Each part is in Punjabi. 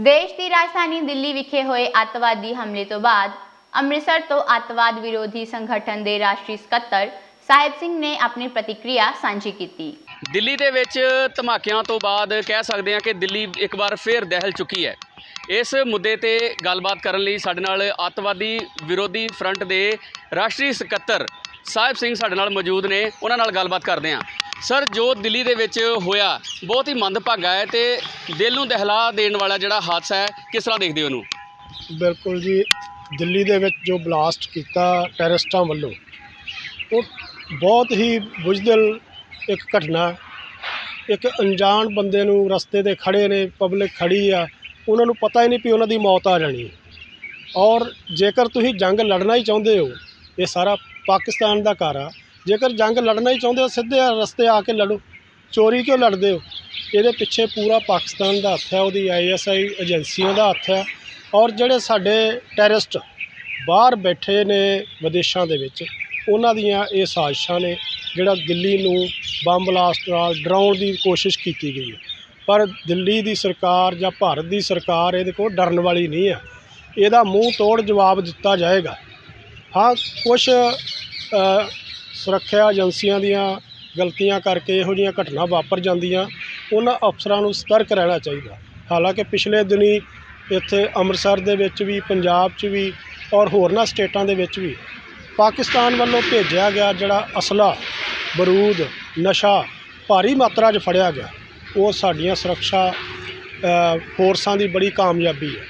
ਦੇਸ਼ ਦੀ ਰਾਜਧਾਨੀ ਦਿੱਲੀ ਵਿਖੇ ਹੋਏ ਅੱਤਵਾਦੀ ਹਮਲੇ ਤੋਂ ਬਾਅਦ ਅੰਮ੍ਰਿਤਸਰ ਤੋਂ ਅੱਤਵਾਦ ਵਿਰੋਧੀ ਸੰਗਠਨ ਦੇ ਰਾਸ਼ਟਰੀ ਸਕੱਤਰ ਸਾਹਿਬ ਸਿੰਘ ਨੇ ਆਪਣੀ ਪ੍ਰਤੀਕਿਰਿਆ ਸਾਂਝੀ ਕੀਤੀ। ਦਿੱਲੀ ਦੇ ਵਿੱਚ ਧਮਾਕਿਆਂ ਤੋਂ ਬਾਅਦ ਕਹਿ ਸਕਦੇ ਹਾਂ ਕਿ ਦਿੱਲੀ ਇੱਕ ਵਾਰ ਫੇਰ ਦਹਿਲ ਚੁੱਕੀ ਹੈ। ਇਸ ਮੁੱਦੇ ਤੇ ਗੱਲਬਾਤ ਕਰਨ ਲਈ ਸਾਡੇ ਨਾਲ ਅੱਤਵਾਦੀ ਵਿਰੋਧੀ ਫਰੰਟ ਦੇ ਰਾਸ਼ਟਰੀ ਸਕੱਤਰ ਸਾਹਿਬ ਸਿੰਘ ਸਾਡੇ ਨਾਲ ਮੌਜੂਦ ਨੇ। ਉਹਨਾਂ ਨਾਲ ਗੱਲਬਾਤ ਕਰਦੇ ਹਾਂ। ਸਰ, ਜੋ ਦਿੱਲੀ ਦੇ ਵਿੱਚ ਹੋਇਆ, ਬਹੁਤ ਹੀ ਮੰਦਭਾਗਾ ਹੈ ਤੇ ਦਿਲ ਨੂੰ ਦਹਿਲਾ ਦੇਣ ਵਾਲਾ ਜਿਹੜਾ ਹਾਦਸਾ ਹੈ, ਕਿਸ ਤਰ੍ਹਾਂ ਦੇਖਦੇ ਹੋ ਉਹਨੂੰ ਬਿਲਕੁਲ ਜੀ, ਦਿੱਲੀ ਦੇ ਵਿੱਚ ਜੋ ਬਲਾਸਟ ਕੀਤਾ ਟੈਰਰਿਸਟਾਂ ਵੱਲੋਂ, ਉਹ ਬਹੁਤ ਹੀ ਬੁਝਦਿਲ ਇੱਕ ਘਟਨਾ ਇੱਕ ਅਣਜਾਣ ਬੰਦੇ ਨੂੰ ਰਸਤੇ ਤੇ ਖੜੇ ਨੇ ਪਬਲਿਕ ਖੜੀ ਆ, ਉਹਨਾਂ ਨੂੰ ਪਤਾ ਹੀ ਨਹੀਂ ਵੀ ਉਹਨਾਂ ਦੀ ਮੌਤ ਆ ਜਾਣੀ ਔਰ ਜੇਕਰ ਤੁਸੀਂ ਜੰਗ ਲੜਨਾ ਹੀ ਚਾਹੁੰਦੇ ਹੋ, ਇਹ ਸਾਰਾ ਪਾਕਿਸਤਾਨ ਦਾ ਘਰ ਆ ਜੇਕਰ ਜੰਗ ਲੜਨਾ ਹੀ ਚਾਹੁੰਦੇ ਹੋ, ਸਿੱਧੇ ਰਸਤੇ ਆ ਕੇ ਲੜੋ। ਚੋਰੀ ਕਿਉਂ ਲੜਦੇ ਹੋ? ਇਹਦੇ ਪਿੱਛੇ ਪੂਰਾ ਪਾਕਿਸਤਾਨ ਦਾ ਹੱਥ ਹੈ, ਉਹਦੀ ਆਈਐਸਆਈ ਏਜੰਸੀਆਂ ਦਾ ਹੱਥ ਹੈ ਔਰ ਜਿਹੜੇ ਸਾਡੇ ਟੈਰਰਿਸਟ ਬਾਹਰ ਬੈਠੇ ਨੇ ਵਿਦੇਸ਼ਾਂ ਦੇ ਵਿੱਚ, ਉਹਨਾਂ ਦੀਆਂ ਇਹ ਸਾਜ਼ਿਸ਼ਾਂ ਨੇ ਜਿਹੜਾ ਦਿੱਲੀ ਨੂੰ ਬੰਬ ਬਲਾਸਟ ਨਾਲ ਡਰਾਉਣ ਦੀ ਕੋਸ਼ਿਸ਼ ਕੀਤੀ ਗਈ ਹੈ। ਪਰ ਦਿੱਲੀ ਦੀ ਸਰਕਾਰ ਜਾਂ ਭਾਰਤ ਦੀ ਸਰਕਾਰ ਇਹਦੇ ਕੋਲ ਡਰਨ ਵਾਲੀ ਨਹੀਂ ਹੈ। ਇਹਦਾ ਮੂੰਹ ਤੋੜ ਜਵਾਬ ਦਿੱਤਾ ਜਾਏਗਾ। ਹਾਂ ਕੁਝ ਸੁਰੱਖਿਆ ਏਜੰਸੀਆਂ ਦੀਆਂ ਗਲਤੀਆਂ ਕਰਕੇ ਇਹੋ ਜਿਹੀਆਂ ਘਟਨਾ ਵਾਪਰ ਜਾਂਦੀਆਂ, ਉਹਨਾਂ ਅਫਸਰਾਂ ਨੂੰ ਸਤਰਕ ਰਹਿਣਾ ਚਾਹੀਦਾ। ਹਾਲਾਂਕਿ ਪਿਛਲੇ ਦਿਨੀ ਇੱਥੇ ਅੰਮ੍ਰਿਤਸਰ ਦੇ ਵਿੱਚ ਵੀ, ਪੰਜਾਬ 'ਚ ਵੀ ਔਰ ਹੋਰਨਾਂ ਸਟੇਟਾਂ ਦੇ ਵਿੱਚ ਵੀ ਪਾਕਿਸਤਾਨ ਵੱਲੋਂ ਭੇਜਿਆ ਗਿਆ ਜਿਹੜਾ ਅਸਲਾ ਬਰੂਦ, ਨਸ਼ਾ ਭਾਰੀ ਮਾਤਰਾ 'ਚ ਫੜਿਆ ਗਿਆ, ਉਹ ਸਾਡੀਆਂ ਸੁਰੱਖਿਆ ਫੋਰਸਾਂ ਦੀ ਬੜੀ ਕਾਮਯਾਬੀ ਹੈ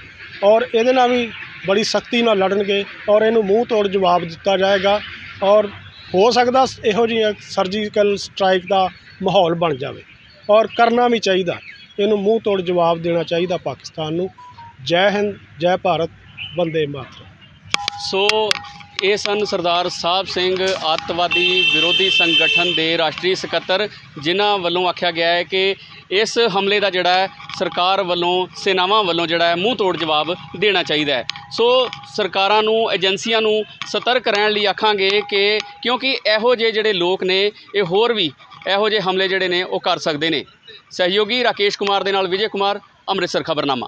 ਔਰ ਇਹਦੇ ਨਾਲ ਵੀ ਬੜੀ ਸਖਤੀ ਨਾਲ ਲੜਨਗੇ ਔਰ ਇਹਨੂੰ ਮੂੰਹ ਤੋੜ ਜਵਾਬ ਦਿੱਤਾ ਜਾਏਗਾ ਔਰ ਹੋ ਸਕਦਾ ਇਹੋ ਜਿਹੀਆਂ ਸਰਜੀਕਲ ਸਟ੍ਰਾਈਕ ਦਾ ਮਾਹੌਲ ਬਣ ਜਾਵੇ। ਔਰ ਕਰਨਾ ਵੀ ਚਾਹੀਦਾ। ਇਹਨੂੰ ਮੂੰਹ ਤੋੜ ਜਵਾਬ ਦੇਣਾ ਚਾਹੀਦਾ ਪਾਕਿਸਤਾਨ ਨੂੰ। ਜੈ ਹਿੰਦ, ਜੈ ਭਾਰਤ ਬੰਦੇ ਮਾਤਰਮ। ਸੋ ਇਹ ਸਨ ਸਰਦਾਰ ਸਾਹਿਬ ਸਿੰਘ ਅੱਤਵਾਦੀ ਵਿਰੋਧੀ ਸੰਗਠਨ ਦੇ ਰਾਸ਼ਟਰੀ ਸਕੱਤਰ, ਜਿਨ੍ਹਾਂ ਵੱਲੋਂ ਆਖਿਆ ਗਿਆ ਹੈ ਕਿ ਇਸ ਹਮਲੇ ਦਾ ਜਿਹੜਾ ਹੈ, ਸਰਕਾਰ ਵੱਲੋਂ, ਸੈਨਾਵਾਂ ਵੱਲੋਂ ਜਿਹੜਾ ਹੈ, ਮੂੰਹ ਤੋੜ ਜਵਾਬ ਦੇਣਾ ਚਾਹੀਦਾ ਹੈ। ਸੋ ਸਰਕਾਰਾਂ ਨੂੰ, ਏਜੰਸੀਆਂ ਨੂੰ ਸਤਰਕ ਰਹਿਣ ਲਈ ਆਖਾਂਗੇ ਕਿ ਕਿਉਂਕਿ ਇਹੋ ਜਿਹੇ ਜਿਹੜੇ ਲੋਕ ਨੇ, ਇਹ ਹੋਰ ਵੀ ਇਹੋ ਜਿਹੇ ਹਮਲੇ ਜਿਹੜੇ ਨੇ, ਉਹ ਕਰ ਸਕਦੇ ਨੇ। ਸਹਿਯੋਗੀ ਰਾਕੇਸ਼ ਕੁਮਾਰ ਦੇ ਨਾਲ ਵਿਜੇ ਕੁਮਾਰ, ਅੰਮ੍ਰਿਤਸਰ ਖਬਰਨਾਮਾ।